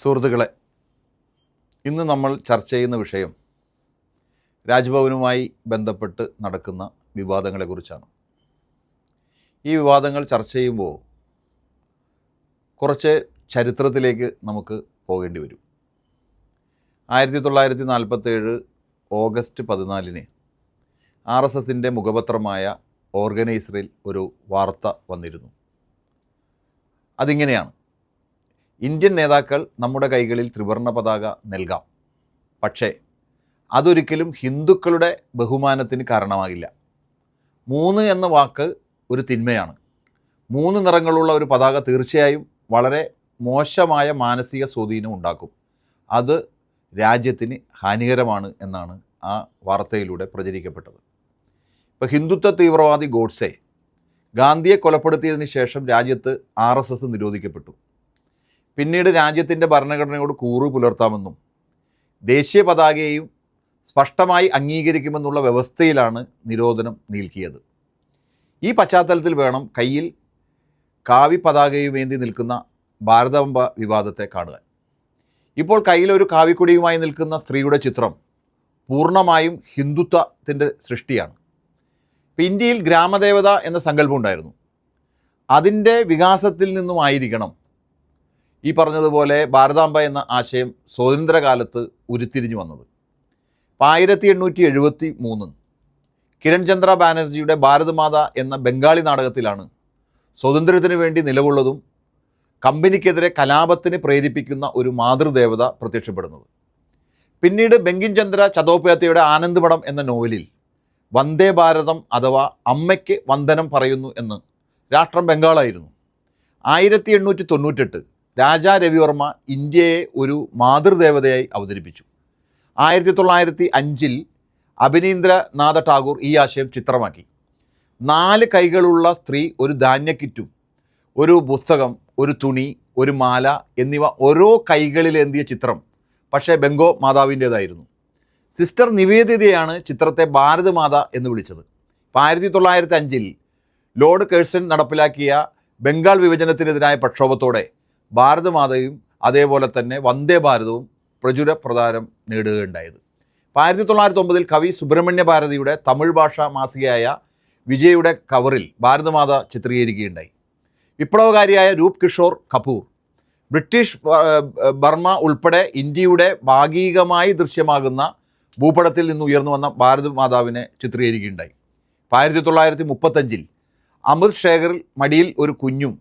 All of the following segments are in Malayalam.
സുഹൃത്തുക്കളെ ഇന്ന് നമ്മൾ ചർച്ച ചെയ്യുന്ന വിഷയം രാജ്ഭവനുമായി ബന്ധപ്പെട്ട് നടക്കുന്ന വിവാദങ്ങളെക്കുറിച്ചാണ്. ഈ വിവാദങ്ങൾ ചർച്ച ചെയ്യുമ്പോൾ കുറച്ച് ചരിത്രത്തിലേക്ക് നമുക്ക് പോകേണ്ടി വരും. ആയിരത്തി തൊള്ളായിരത്തി നാൽപ്പത്തേഴ് ഓഗസ്റ്റ് പതിനാലിന് ആർ എസ് എസിന്റെ മുഖപത്രമായ ഓർഗനൈസറിൽ ഒരു വാർത്ത വന്നിരുന്നു. അതിങ്ങനെയാണ്. ഇന്ത്യൻ നേതാക്കൾ നമ്മുടെ കൈകളിൽ ത്രിവർണ പതാക നൽകാം. പക്ഷേ അതൊരിക്കലും ഹിന്ദുക്കളുടെ ബഹുമാനത്തിന് കാരണമാകില്ല. മൂന്ന് എന്ന വാക്ക് ഒരു തിന്മയാണ്. മൂന്ന് നിറങ്ങളുള്ള ഒരു പതാക തീർച്ചയായും വളരെ മോശമായ മാനസിക സ്വാധീനം ഉണ്ടാക്കും. അത് രാജ്യത്തിന് ഹാനികരമാണ് എന്നാണ് ആ വാർത്തയിലൂടെ പ്രചരിക്കപ്പെട്ടത്. ഇപ്പോൾ ഹിന്ദുത്വ തീവ്രവാദി ഗോഡ്സെ ഗാന്ധിയെ കൊലപ്പെടുത്തിയതിന് ശേഷം രാജ്യത്ത് ആർ നിരോധിക്കപ്പെട്ടു. പിന്നീട് രാജ്യത്തിന്റെ ഭരണഘടനയോട് കൂറ് പുലർത്താമെന്നും ദേശീയ പതാകയെയും സ്പഷ്ടമായി അംഗീകരിക്കുമെന്നുള്ള വ്യവസ്ഥയിലാണ് നിരോധനം നീൽക്കിയത്. ഈ പശ്ചാത്തലത്തിൽ വേണം കയ്യിൽ കാവി പതാകയുമേന്തി നിൽക്കുന്ന ഭാരതാംബ വിവാദത്തെ കാണുക ഇപ്പോൾ കയ്യിലൊരു കാവിക്കൊടിയുമായി നിൽക്കുന്ന സ്ത്രീയുടെ ചിത്രം പൂർണമായും ഹിന്ദുത്വത്തിന്റെ സൃഷ്ടിയാണ്. ഇപ്പം ഇന്ത്യയിൽ ഗ്രാമദേവത എന്ന സങ്കല്പം ഉണ്ടായിരുന്നു. അതിന്റെ വികാസത്തിൽ നിന്നുമായിരിക്കണം ഈ പറഞ്ഞതുപോലെ ഭാരതാംബ എന്ന ആശയം സ്വാതന്ത്ര്യകാലത്ത് ഉരുത്തിരിഞ്ഞു വന്നത്. അപ്പം ആയിരത്തി എണ്ണൂറ്റി എഴുപത്തി മൂന്ന് കിരൺ ചന്ദ്ര ബാനർജിയുടെ ഭാരതമാത എന്ന ബംഗാളി നാടകത്തിലാണ് സ്വാതന്ത്ര്യത്തിന് വേണ്ടി നിലകൊള്ളതും കമ്പനിക്കെതിരെ കലാപത്തിന് പ്രേരിപ്പിക്കുന്ന ഒരു മാതൃദേവത പ്രത്യക്ഷപ്പെടുന്നത്. പിന്നീട് ബെങ്കിൻ ചന്ദ്ര ആനന്ദമഠം എന്ന നോവലിൽ വന്ദേ ഭാരതം അഥവാ അമ്മയ്ക്ക് വന്ദനം പറയുന്നു എന്ന് രാഷ്ട്രം ബംഗാളായിരുന്നു. ആയിരത്തി എണ്ണൂറ്റി തൊണ്ണൂറ്റെട്ട് രാജാ രവിവർമ്മ ഇന്ത്യയെ ഒരു മാതൃദേവതയായി അവതരിപ്പിച്ചു. ആയിരത്തി തൊള്ളായിരത്തി അഞ്ചിൽ അഭിനീന്ദ്രനാഥ ടാഗോർ ഈ ആശയം ചിത്രമാക്കി. നാല് കൈകളുള്ള സ്ത്രീ ഒരു ധാന്യക്കിറ്റും ഒരു പുസ്തകം ഒരു തുണി ഒരു മാല എന്നിവ ഓരോ കൈകളിലേന്തിയ ചിത്രം. പക്ഷേ ബംഗോ മാതാവിന്റേതായിരുന്നു. സിസ്റ്റർ നിവേദിതയാണ് ചിത്രത്തെ ഭാരതമാത എന്ന് വിളിച്ചത്. അപ്പോൾ ആയിരത്തി തൊള്ളായിരത്തി അഞ്ചിൽ ലോർഡ് കേഴ്സൺ നടപ്പിലാക്കിയ ബംഗാൾ വിഭജനത്തിനെതിരായ പ്രക്ഷോഭത്തോടെ ഭാരതമാതയും അതേപോലെ തന്നെ വന്ദേ ഭാരതവും പ്രചുര പ്രചാരം നേടുകയുണ്ടായത്. അപ്പോൾ ആയിരത്തി തൊള്ളായിരത്തി ഒമ്പതിൽ കവി സുബ്രഹ്മണ്യ ഭാരതിയുടെ തമിഴ് ഭാഷാ മാസികയായ വിജയുടെ കവറിൽ ഭാരതമാത ചിത്രീകരിക്കുകയുണ്ടായി. വിപ്ലവകാരിയായ രൂപ് കിഷോർ കപൂർ ബ്രിട്ടീഷ് ബർമ്മ ഉൾപ്പെടെ ഇന്ത്യയുടെ ഭാഗികമായി ദൃശ്യമാകുന്ന ഭൂപടത്തിൽ നിന്ന് ഉയർന്നു വന്ന ഭാരത മാതാവിനെ ചിത്രീകരിക്കുകയുണ്ടായി. ആയിരത്തി തൊള്ളായിരത്തി മുപ്പത്തഞ്ചിൽ അമൃത് ശേഖറിൽ മടിയിൽ ഒരു കുഞ്ഞും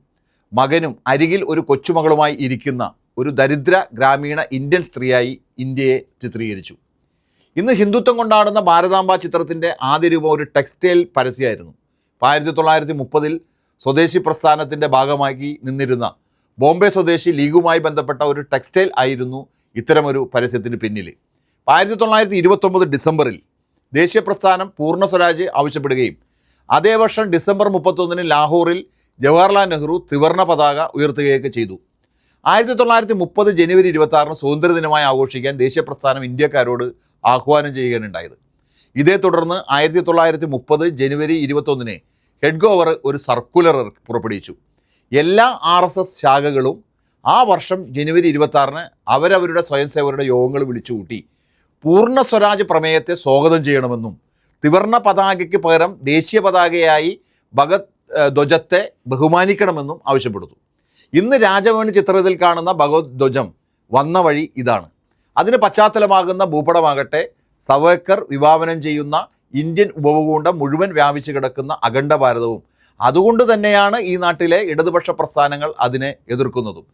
മകനും അരികിൽ ഒരു കൊച്ചുമകളുമായി ഇരിക്കുന്ന ഒരു ദരിദ്ര ഗ്രാമീണ ഇന്ത്യൻ സ്ത്രീയായി ഇന്ത്യയെ ചിത്രീകരിച്ചു. ഇന്ന് ഹിന്ദുത്വം കൊണ്ടാടുന്ന ഭാരതാംബ ചിത്രത്തിന്റെ ആദ്യ രൂപം ഒരു ടെക്സ്റ്റൈൽ പരസ്യമായിരുന്നു. ആയിരത്തി തൊള്ളായിരത്തി മുപ്പതിൽ സ്വദേശി പ്രസ്ഥാനത്തിന്റെ ഭാഗമാക്കി നിന്നിരുന്ന ബോംബെ സ്വദേശി ലീഗുമായി ബന്ധപ്പെട്ട ഒരു ടെക്സ്റ്റൈൽ ആയിരുന്നു ഇത്തരമൊരു പരസ്യത്തിന് പിന്നിൽ ആയിരത്തി തൊള്ളായിരത്തി ഇരുപത്തൊമ്പത് ഡിസംബറിൽ ദേശീയ പ്രസ്ഥാനം പൂർണ സ്വരാജ് ആവശ്യപ്പെടുകയും അതേ വർഷം ഡിസംബർ മുപ്പത്തൊന്നിന് ലാഹോറിൽ ജവഹർലാൽ നെഹ്റു ത്രിവർണ പതാക ഉയർത്തുകയൊക്കെ ചെയ്തു. ആയിരത്തി തൊള്ളായിരത്തി മുപ്പത് ജനുവരി ഇരുപത്തി ആറിന് സ്വാതന്ത്ര്യ ദിനമായി ആഘോഷിക്കാൻ ദേശീയ പ്രസ്ഥാനം ഇന്ത്യക്കാരോട് ആഹ്വാനം ചെയ്യുകയാണ് ഉണ്ടായത് ഇതേ തുടർന്ന് ആയിരത്തി തൊള്ളായിരത്തി മുപ്പത് ജനുവരി ഇരുപത്തൊന്നിന് ഹെഡ് ഗോവർ ഒരു സർക്കുലർ പുറപ്പെടുവിച്ചു. എല്ലാ ആർ എസ് എസ് ശാഖകളും ആ വർഷം ജനുവരി ഇരുപത്താറിന് അവരവരുടെ സ്വയം സേവകരുടെ യോഗങ്ങൾ വിളിച്ചു കൂട്ടി പൂർണ സ്വരാജ് പ്രമേയത്തെ സ്വാഗതം ചെയ്യണമെന്നും ത്രിവർണ പതാകയ്ക്ക് പകരം ദേശീയ പതാകയായി ഭഗത് ധ്വജത്തെ ബഹുമാനിക്കണമെന്നും ആവശ്യപ്പെടുന്നു. ഇന്ന് രാജഭവൻ ചിത്രത്തിൽ കാണുന്ന ഭഗവത് ധ്വജം വന്ന വഴി ഇതാണ്. അതിന് പശ്ചാത്തലമാകുന്ന ഭൂപടമാകട്ടെ സവേക്കർ വിഭാവനം ചെയ്യുന്ന ഇന്ത്യൻ ഉപഭൂഖണ്ഡം മുഴുവൻ വ്യാപിച്ചു കിടക്കുന്ന അഖണ്ഡ ഭാരതവും അതുകൊണ്ട് തന്നെയാണ് ഈ നാട്ടിലെ ഇടതുപക്ഷ പ്രസ്ഥാനങ്ങൾ അതിനെ എതിർക്കുന്നതും.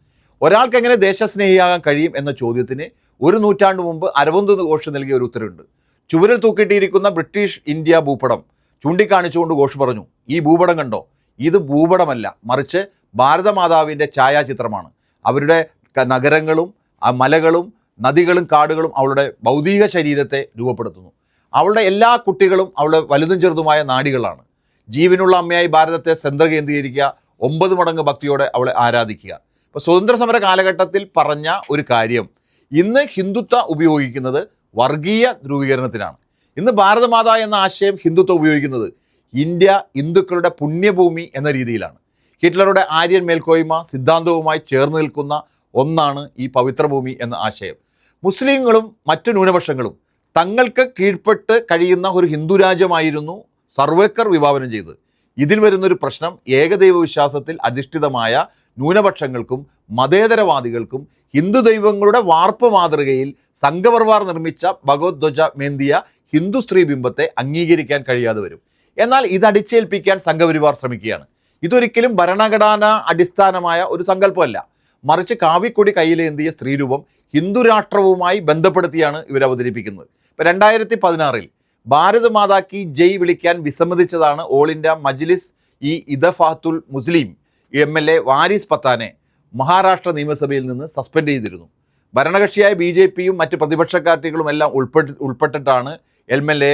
ഒരാൾക്ക് എങ്ങനെ ദേശസ്നേഹിയാകാൻ കഴിയും എന്ന ചോദ്യത്തിന് ഒരു നൂറ്റാണ്ട് മുമ്പ് അരവിന്ദ് ഘോഷ് നൽകിയ ഒരു ഉത്തരവുണ്ട്. ചുവരിൽ തൂക്കിയിട്ടിരിക്കുന്ന ബ്രിട്ടീഷ് ഇന്ത്യ ഭൂപടം ചൂണ്ടിക്കാണിച്ചുകൊണ്ട് ഘോഷ് പറഞ്ഞു ഈ ഭൂപടം കണ്ടോ? ഇത് ഭൂപടമല്ല മറിച്ച് ഭാരതമാതാവിന്റെ ഛായാചിത്രമാണ്. അവരുടെ നഗരങ്ങളും മലകളും നദികളും കാടുകളും അവളുടെ ഭൗതിക ശരീരത്തെ രൂപപ്പെടുത്തുന്നു. അവളുടെ എല്ലാ കുട്ടികളും അവളുടെ വലുതും ചെറുതുമായ നാടികളാണ്. ജീവനുള്ള അമ്മയായി ഭാരതത്തെ സെന്റർ കേന്ദ്രീകരിക്കുക ഒമ്പത് മടങ്ങ് ഭക്തിയോടെ അവളെ ആരാധിക്കുക. ഇപ്പോൾ സ്വതന്ത്ര സമര കാലഘട്ടത്തിൽ പറഞ്ഞ ഒരു കാര്യം ഇന്ന് ഹിന്ദുത്വ ഉപയോഗിക്കുന്നത് വർഗീയ ധ്രുവീകരണത്തിനാണ്. ഇന്ന് ഭാരതമാത എന്ന ആശയം ഹിന്ദുത്വം ഉപയോഗിക്കുന്നത് ഇന്ത്യ ഹിന്ദുക്കളുടെ പുണ്യഭൂമി എന്ന രീതിയിലാണ്. ഹിറ്റ്ലറുടെ ആര്യൻ മേൽക്കോയ്മ സിദ്ധാന്തവുമായി ചേർന്ന് നിൽക്കുന്ന ഒന്നാണ് ഈ പവിത്രഭൂമി എന്ന ആശയം. മുസ്ലിങ്ങളും മറ്റു ന്യൂനപക്ഷങ്ങളും തങ്ങൾക്ക് കീഴ്പ്പെട്ട് കഴിയുന്ന ഒരു ഹിന്ദു രാജ്യമായിരുന്നു സർവേക്കർ വിഭാവനം ചെയ്തത്. ഇതിൽ വരുന്നൊരു പ്രശ്നം ഏകദൈവ വിശ്വാസത്തിൽ അധിഷ്ഠിതമായ ന്യൂനപക്ഷങ്ങൾക്കും മതേതരവാദികൾക്കും ഹിന്ദു ദൈവങ്ങളുടെ വാർപ്പ് മാതൃകയിൽ സംഘപർവാർ നിർമ്മിച്ച ഭഗവത്വജ മേന്തിയ ഹിന്ദു സ്ത്രീ ബിംബത്തെ അംഗീകരിക്കാൻ കഴിയാതെ വരും. എന്നാൽ ഇത് അടിച്ചേൽപ്പിക്കാൻ സംഘപരിവാർ ശ്രമിക്കുകയാണ്. ഇതൊരിക്കലും ഭരണഘടന അടിസ്ഥാനമായ ഒരു സങ്കല്പമല്ല. മറിച്ച് കാവിക്കൊടി കയ്യിലേന്തിയ സ്ത്രീരൂപം ഹിന്ദു രാഷ്ട്രവുമായി ബന്ധപ്പെടുത്തിയാണ് ഇവർ അവതരിപ്പിക്കുന്നത്. ഇപ്പം രണ്ടായിരത്തി പതിനാറിൽ ഭാരത് മാതാക്കി ജയ് വിളിക്കാൻ വിസമ്മതിച്ചതാണ് all India Majlis e Ittehadul Muslim M L A Waris പത്താനെ Maharashtra നിയമസഭയിൽ നിന്ന് സസ്പെൻഡ് ചെയ്തിരുന്നു. ഭരണകക്ഷിയായ ബി ജെ പിയും മറ്റ് പ്രതിപക്ഷ പാർട്ടികളും എല്ലാം ഉൾപ്പെട്ട് ഉൾപ്പെട്ടിട്ടാണ് എം എൽ എ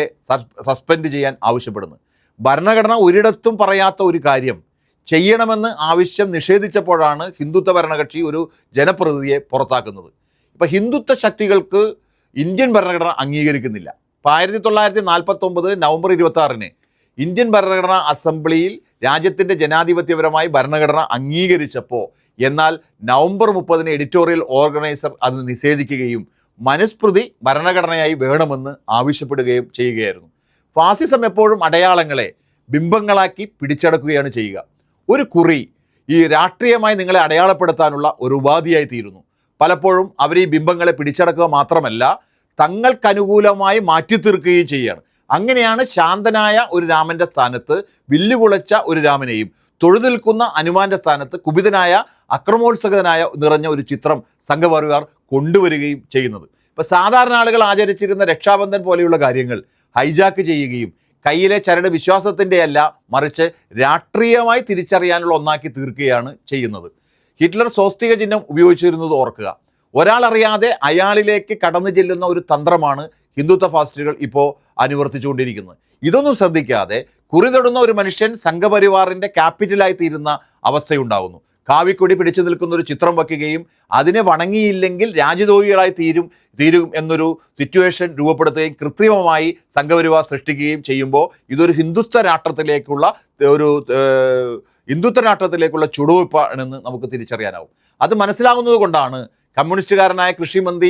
സസ്പെൻഡ് ചെയ്യാൻ ആവശ്യപ്പെടുന്നത്. ഭരണഘടന ഒരിടത്തും പറയാത്ത ഒരു കാര്യം ചെയ്യണമെന്ന് ആവശ്യം നിഷേധിച്ചപ്പോഴാണ് ഹിന്ദുത്വ ഭരണകക്ഷി ഒരു ജനപ്രതിനിധിയെ പുറത്താക്കുന്നത്. ഇപ്പോൾ ഹിന്ദുത്വ ശക്തികൾക്ക് ഇന്ത്യൻ ഭരണഘടന അംഗീകരിക്കുന്നില്ല. ഇപ്പം ആയിരത്തി തൊള്ളായിരത്തി നാൽപ്പത്തൊമ്പത് നവംബർ ഇരുപത്തി ഇന്ത്യൻ ഭരണഘടനാ അസംബ്ലിയിൽ രാജ്യത്തിന്റെ ജനാധിപത്യപരമായി ഭരണഘടന അംഗീകരിച്ചപ്പോൾ എന്നാൽ നവംബർ മുപ്പതിന് എഡിറ്റോറിയൽ ഓർഗനൈസർ അത് നിഷേധിക്കുകയും മനുസ്മൃതി ഭരണഘടനയായി വേണമെന്ന് ആവശ്യപ്പെടുകയും ചെയ്യുകയായിരുന്നു. ഫാസിസം എപ്പോഴും അടയാളങ്ങളെ ബിംബങ്ങളാക്കി പിടിച്ചടക്കുകയാണ് ചെയ്യുക. ഒരു കുറി ഈ രാഷ്ട്രീയമായി നിങ്ങളെ അടയാളപ്പെടുത്താനുള്ള ഒരു ഉപാധിയായി തീരുന്നു. പലപ്പോഴും അവർ ഈ ബിംബങ്ങളെ പിടിച്ചടക്കുക മാത്രമല്ല തങ്ങൾക്കനുകൂലമായി മാറ്റിത്തീർക്കുകയും ചെയ്യുകയാണ്. അങ്ങനെയാണ് ശാന്തനായ ഒരു രാമന്റെ സ്ഥാനത്ത് വില്ലുകുളച്ച ഒരു രാമനെയും തൊഴുതിൽക്കുന്ന ഹനുമാന്റെ സ്ഥാനത്ത് കുപിതനായ അക്രമോത്സുകനായ നിറഞ്ഞ ഒരു ചിത്രം സംഘപരിവാർ കൊണ്ടുവരികയും ചെയ്യുന്നത്. ഇപ്പം സാധാരണ ആളുകൾ ആചരിച്ചിരുന്ന രക്ഷാബന്ധൻ പോലെയുള്ള കാര്യങ്ങൾ ഹൈജാക്ക് ചെയ്യുകയും കയ്യിലെ ചരട് വിശ്വാസത്തിന്റെ അല്ല മറിച്ച് രാഷ്ട്രീയമായി തിരിച്ചറിയാനുള്ള ഒന്നാക്കി തീർക്കുകയാണ് ചെയ്യുന്നത്. ഹിറ്റ്ലർ സ്വസ്തിക ചിഹ്നം ഉപയോഗിച്ചിരുന്നത് ഓർക്കുക. ഒരാളറിയാതെ അയാളിലേക്ക് കടന്നു ചെല്ലുന്ന ഒരു തന്ത്രമാണ് ഹിന്ദുത്വ ഫാസ്റ്റുകൾ ഇപ്പോൾ അനുവർത്തിച്ചുകൊണ്ടിരിക്കുന്നത് ഇതൊന്നും ശ്രദ്ധിക്കാതെ കുറിതൊടുന്ന ഒരു മനുഷ്യൻ സംഘപരിവാറിന്റെ ക്യാപിറ്റലായി തീരുന്ന അവസ്ഥയുണ്ടാകുന്നു കാവിക്കൊടി പിടിച്ചു നിൽക്കുന്ന ഒരു ചിത്രം വയ്ക്കുകയും അതിനെ വണങ്ങിയില്ലെങ്കിൽ രാജ്യദ്രോഹികളായി തീരും തീരും എന്നൊരു സിറ്റുവേഷൻ രൂപപ്പെടുത്തുകയും കൃത്രിമമായി സംഘപരിവാർ സൃഷ്ടിക്കുകയും ചെയ്യുമ്പോൾ ഇതൊരു ഹിന്ദുത്വ രാഷ്ട്രത്തിലേക്കുള്ള ഒരു ഹിന്ദുത്വ രാഷ്ട്രത്തിലേക്കുള്ള ചുടുവയ്പ്പാണെന്ന് നമുക്ക് തിരിച്ചറിയാനാവും. അത് മനസ്സിലാകുന്നത് കൊണ്ടാണ് കമ്മ്യൂണിസ്റ്റുകാരനായ കൃഷിമന്ത്രി മന്ത്രി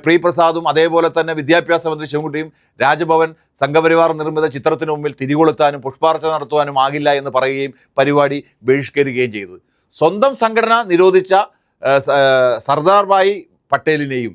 പ്രിയപ്രസാദും അതേപോലെ തന്നെ വിദ്യാഭ്യാസ മന്ത്രി ശിവൻകുട്ടിയും രാജഭവൻ സംഘപരിവാർ നിർമ്മിത ചിത്രത്തിന് മുമ്പിൽ തിരികൊളുത്താനും പുഷ്പാർച്ച നടത്തുവാനും ആകില്ല എന്ന് പറയുകയും പരിപാടി ബഹിഷ്കരിക്കുകയും ചെയ്തു സ്വന്തം സംഘടന നിരോധിച്ച ഏഹ്, സ- ഏഹ്, സർദാർ ഭായ് പട്ടേലിനെയും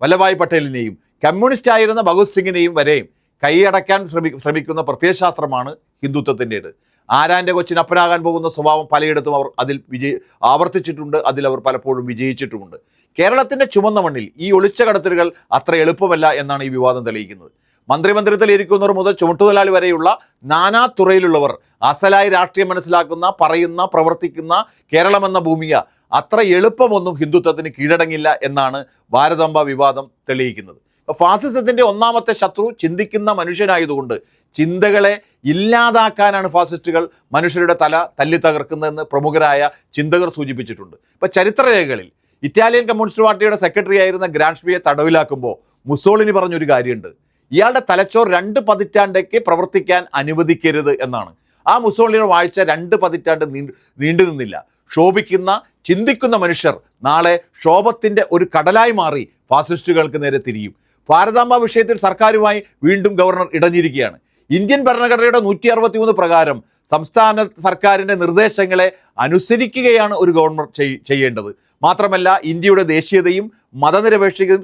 വല്ലഭായ് പട്ടേലിനെയും കമ്മ്യൂണിസ്റ്റ് ആയിരുന്ന ഭഗത് സിംഗിനെയും വരെയും കൈയടക്കാൻ ശ്രമി ശ്രമിക്കുന്ന പ്രത്യയശാസ്ത്രമാണ് ഹിന്ദുത്വത്തിന്റേത്. ആരാന്റെ കൊച്ചിനപ്പനാകാൻ പോകുന്ന സ്വഭാവം പലയിടത്തും അവർ അതിൽ വിജയി ആവർത്തിച്ചിട്ടുണ്ട് അതിൽ അവർ പലപ്പോഴും വിജയിച്ചിട്ടുമുണ്ട്. കേരളത്തിന്റെ ചുമന്ന മണ്ണിൽ ഈ ഒളിച്ച കടത്തലുകൾ അത്ര എളുപ്പമല്ല എന്നാണ് ഈ വിവാദം തെളിയിക്കുന്നത്. മന്ത്രിമന്ദിരത്തിൽ ഇരിക്കുന്നവർ മുതൽ ചുമട്ടുതൊഴിലാളി വരെയുള്ള നാനാ തുറയിലുള്ളവർ അസലായി രാഷ്ട്രീയം മനസ്സിലാക്കുന്ന പറയുന്ന പ്രവർത്തിക്കുന്ന കേരളമെന്ന ഭൂമിയ അത്ര എളുപ്പമൊന്നും ഹിന്ദുത്വത്തിന് കീഴടങ്ങില്ല എന്നാണ് ഭാരതാംബ വിവാദം തെളിയിക്കുന്നത്. അപ്പോൾ ഫാസിസത്തിന്റെ ഒന്നാമത്തെ ശത്രു ചിന്തിക്കുന്ന മനുഷ്യനായതുകൊണ്ട് ചിന്തകളെ ഇല്ലാതാക്കാനാണ് ഫാസിസ്റ്റുകൾ മനുഷ്യരുടെ തല തല്ലി തകർക്കുന്നതെന്ന് പ്രമുഖരായ ചിന്തകർ സൂചിപ്പിച്ചിട്ടുണ്ട്. ഇപ്പോൾ ചരിത്രരേഖകളിൽ ഇറ്റാലിയൻ കമ്മ്യൂണിസ്റ്റ് പാർട്ടിയുടെ സെക്രട്ടറി ആയിരുന്ന ഗ്രാൻഷ്മിയെ തടവിലാക്കുമ്പോൾ മുസോളിനി പറഞ്ഞൊരു കാര്യമുണ്ട്. ഇയാളുടെ തലച്ചോർ രണ്ട് പതിറ്റാണ്ടേക്ക് പ്രവർത്തിക്കാൻ അനുവദിക്കരുത് എന്നാണ്. ആ മുസോളിനിയുടെ വാഴ്ച രണ്ട് പതിറ്റാണ്ട് നീണ്ടു നിന്നില്ല. ശോഭിക്കുന്ന ചിന്തിക്കുന്ന മനുഷ്യർ നാളെ ക്ഷോഭത്തിന്റെ ഒരു കടലായി മാറി ഫാസിസ്റ്റുകൾക്ക് നേരെ തിരിയും. ഭാരതാംബ വിഷയത്തിൽ സർക്കാരുമായി വീണ്ടും ഗവർണർ ഇടഞ്ഞിരിക്കുകയാണ്. ഇന്ത്യൻ ഭരണഘടനയുടെ നൂറ്റി അറുപത്തിമൂന്ന് പ്രകാരം സംസ്ഥാന സർക്കാരിന്റെ നിർദ്ദേശങ്ങളെ അനുസരിക്കുകയാണ് ഒരു ഗവർണർ ചെയ്യേണ്ടത്. മാത്രമല്ല ഇന്ത്യയുടെ ദേശീയതയും മതനിരപേക്ഷയും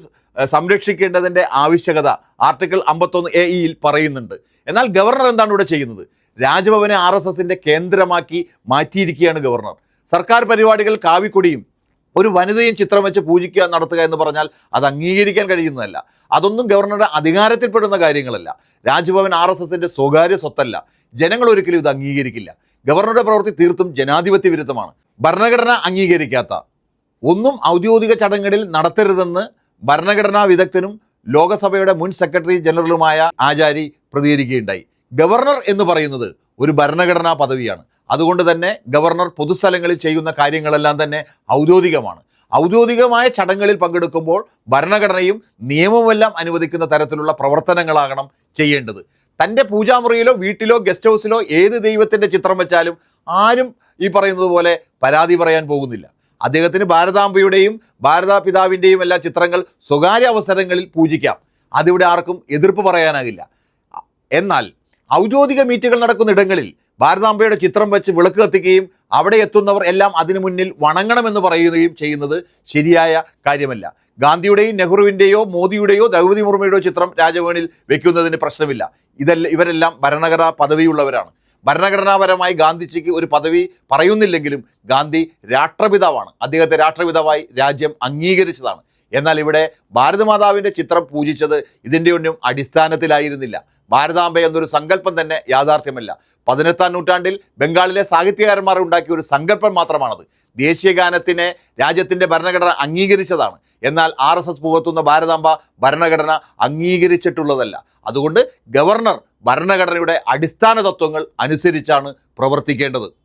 സംരക്ഷിക്കേണ്ടതിന്റെ ആവശ്യകത ആർട്ടിക്കിൾ അമ്പത്തൊന്ന് എ ഇയിൽ പറയുന്നുണ്ട്. എന്നാൽ ഗവർണർ എന്താണ് ഇവിടെ ചെയ്യുന്നത്? രാജ്ഭവനെ ആർ എസ് എസിന്റെ കേന്ദ്രമാക്കി മാറ്റിയിരിക്കുകയാണ് ഗവർണർ. സർക്കാർ പരിപാടികൾ കാവിക്കൊടിയും ഒരു വനിതയും ചിത്രം വെച്ച് പൂജിക്കുക നടത്തുക എന്ന് പറഞ്ഞാൽ അത് അംഗീകരിക്കാൻ കഴിയുന്നതല്ല. അതൊന്നും ഗവർണറുടെ അധികാരത്തിൽപ്പെടുന്ന കാര്യങ്ങളല്ല. രാജ്ഭവൻ ആർ എസ് എസിന്റെ സ്വകാര്യ സ്വത്തല്ല. ജനങ്ങൾ ഒരിക്കലും ഇത് അംഗീകരിക്കില്ല. ഗവർണറുടെ പ്രവൃത്തി തീർത്തും ജനാധിപത്യ വിരുദ്ധമാണ്. ഭരണഘടന അംഗീകരിക്കാത്ത ഒന്നും ഔദ്യോഗിക ചടങ്ങുകളിൽ നടത്തരുതെന്ന് ഭരണഘടനാ വിദഗ്ധനും ലോകസഭയുടെ മുൻ സെക്രട്ടറി ജനറലുമായ ആചാരി പ്രതികരിക്കുകയുണ്ടായി. ഗവർണർ എന്ന് പറയുന്നത് ഒരു ഭരണഘടനാ പദവിയാണ്. അതുകൊണ്ട് തന്നെ ഗവർണർ പൊതുസ്ഥലങ്ങളിൽ ചെയ്യുന്ന കാര്യങ്ങളെല്ലാം തന്നെ ഔദ്യോഗികമാണ്. ഔദ്യോഗികമായ ചടങ്ങുകളിൽ പങ്കെടുക്കുമ്പോൾ ഭരണഘടനയും നിയമവുമെല്ലാം അനുവദിക്കുന്ന തരത്തിലുള്ള പ്രവർത്തനങ്ങളാകണം ചെയ്യേണ്ടത്. തന്റെ പൂജാമുറിയിലോ വീട്ടിലോ ഗസ്റ്റ് ഹൗസിലോ ഏത് ദൈവത്തിന്റെ ചിത്രം വെച്ചാലും ആരും ഈ പറയുന്നത് പോലെ പരാതി പറയാൻ പോകുന്നില്ല. അദ്ദേഹത്തിന് ഭാരതാംബയുടെയും ഭാരതാപിതാവിന്റെയും എല്ലാ ചിത്രങ്ങൾ സ്വകാര്യ അവസരങ്ങളിൽ പൂജിക്കാം. അതിവിടെ ആർക്കും എതിർപ്പ് പറയാനാകില്ല. എന്നാൽ ഔദ്യോഗിക മീറ്റുകൾ നടക്കുന്ന ഇടങ്ങളിൽ ഭാരതാംബയുടെ ചിത്രം വെച്ച് വിളക്ക് കത്തിക്കുകയും അവിടെ എത്തുന്നവർ എല്ലാം അതിനു മുന്നിൽ വണങ്ങണമെന്ന് പറയുകയും ചെയ്യുന്നത് ശരിയായ കാര്യമല്ല. ഗാന്ധിയുടെയും നെഹ്റുവിന്റെയോ മോദിയുടെയോ ദ്രൗപതി മുർമ്മയുടെയോ ചിത്രം രാജഭവനിൽ വെക്കുന്നതിന് പ്രശ്നമില്ല. ഇതെല്ലാം ഇവരെല്ലാം ഭരണഘടനാ പദവിയുള്ളവരാണ്. ഭരണഘടനാപരമായി ഗാന്ധിജിക്ക് ഒരു പദവി പറയുന്നില്ലെങ്കിലും ഗാന്ധി രാഷ്ട്രപിതാവാണ്. അദ്ദേഹത്തെ രാഷ്ട്രപിതാവായി രാജ്യം അംഗീകരിച്ചതാണ്. എന്നാൽ ഇവിടെ ഭാരതമാതാവിന്റെ ചിത്രം പൂജിച്ചത് ഇതിന്റെ ഒന്നും അടിസ്ഥാനത്തിലായിരുന്നില്ല. ഭാരതാംബ എന്നൊരു സങ്കല്പം തന്നെ യാഥാർത്ഥ്യമല്ല. പതിനെട്ടാം നൂറ്റാണ്ടിൽ ബംഗാളിലെ സാഹിത്യകാരന്മാർ ഉണ്ടാക്കിയ ഒരു സങ്കല്പം മാത്രമാണത്. ദേശീയഗാനത്തിനെ രാജ്യത്തിന്റെ ഭരണഘടന അംഗീകരിച്ചതാണ്. എന്നാൽ ആർ എസ് എസ് പുകത്തുന്ന ഭാരതാംബ ഭരണഘടന അംഗീകരിച്ചിട്ടുള്ളതല്ല. അതുകൊണ്ട് ഗവർണർ ഭരണഘടനയുടെ അടിസ്ഥാന തത്വങ്ങൾ അനുസരിച്ചാണ് പ്രവർത്തിക്കേണ്ടത്.